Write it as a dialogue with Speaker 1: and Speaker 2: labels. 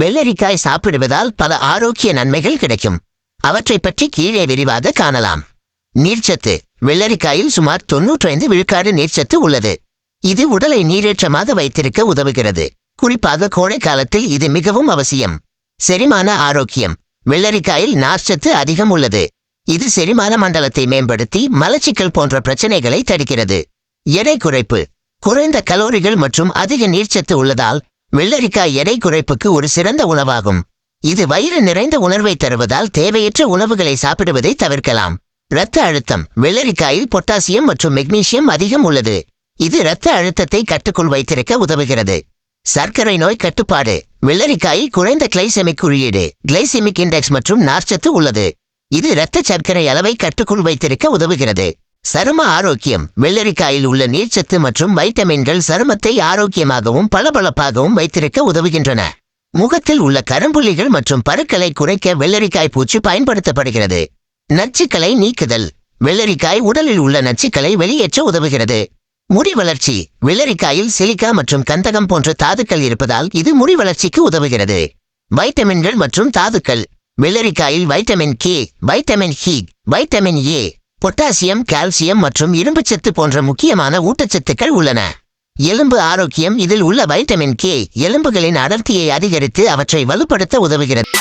Speaker 1: வெள்ளரிக்காய் சாப்பிடுவதால் பல ஆரோக்கிய நன்மைகள் கிடைக்கும். அவற்றை பற்றி கீழே விரிவாக காணலாம். நீர்ச்சத்து. வெள்ளரிக்காயில் சுமார் தொன்னூற்றைந்து விழுக்காடு நீர்ச்சத்து உள்ளது. இது உடலை நீரேற்றமாக வைத்திருக்க உதவுகிறது. குறிப்பாக கோடை காலத்தில் இது மிகவும் அவசியம். செரிமான ஆரோக்கியம். வெள்ளரிக்காயில் நார்ச்சத்து அதிகம் உள்ளது. இது செரிமான மண்டலத்தை மேம்படுத்தி மலச்சிக்கல் போன்ற பிரச்சனைகளை தடுக்கிறது. எடை குறைப்பு. குறைந்த கலோரிகள் மற்றும் அதிக நீர்ச்சத்து உள்ளதால் வெள்ளரிக்காய் எடை குறைப்புக்கு ஒரு சிறந்த உணவாகும். இது வயிறு நிறைந்த உணர்வை தருவதால் தேவையற்ற உணவுகளை சாப்பிடுவதை தவிர்க்கலாம். இரத்த அழுத்தம் வெள்ளரிக்காயில் பொட்டாசியம் மற்றும் மெக்னீசியம் அதிகம் உள்ளது. இது இரத்த அழுத்தத்தை கட்டுக்குள் வைத்திருக்க உதவுகிறது. சர்க்கரை நோய் கட்டுப்பாடு வெள்ளரிக்காயில் குறைந்த கிளைசெமிக் குறியீடு கிளைசெமிக் இண்டெக்ஸ் மற்றும் நார்ச்சத்து உள்ளது. இது இரத்த சர்க்கரை அளவை கட்டுக்குள் வைத்திருக்க உதவுகிறது. சரும ஆரோக்கியம். வெள்ளரிக்காயில் உள்ள நீர்ச்சத்து மற்றும் வைட்டமின்கள் சருமத்தை ஆரோக்கியமாகவும் பளபளப்பாகவும் வைத்திருக்க உதவுகின்றன. முகத்தில் உள்ள கரும்புள்ளிகள் மற்றும் பருக்களை குறைக்க வெள்ளரிக்காய் பூச்சி பயன்படுத்தப்படுகிறது. நச்சுக்களை நீக்குதல். வெள்ளரிக்காய் உடலில் உள்ள நச்சுக்களை வெளியேற்ற உதவுகிறது. முடி வளர்ச்சி. வெள்ளரிக்காயில் சிலிக்கா மற்றும் கந்தகம் போன்ற தாதுக்கள் இருப்பதால் இது முடி வளர்ச்சிக்கு உதவுகிறது. வைட்டமின்கள் மற்றும் தாதுக்கள். வெள்ளரிக்காயில் vitamin K vitamin he vitamin A potassium calcium மற்றும் இரும்புச்சத்து போன்ற முக்கியமான ஊட்டச்சத்துக்கள் உள்ளன. எலும்பு ஆரோக்கியம் இதில் உள்ள வைட்டமின் கே எலும்புகளின் அடர்த்தியை அதிகரித்து அவற்றை வலுப்படுத்த உதவுகிறது.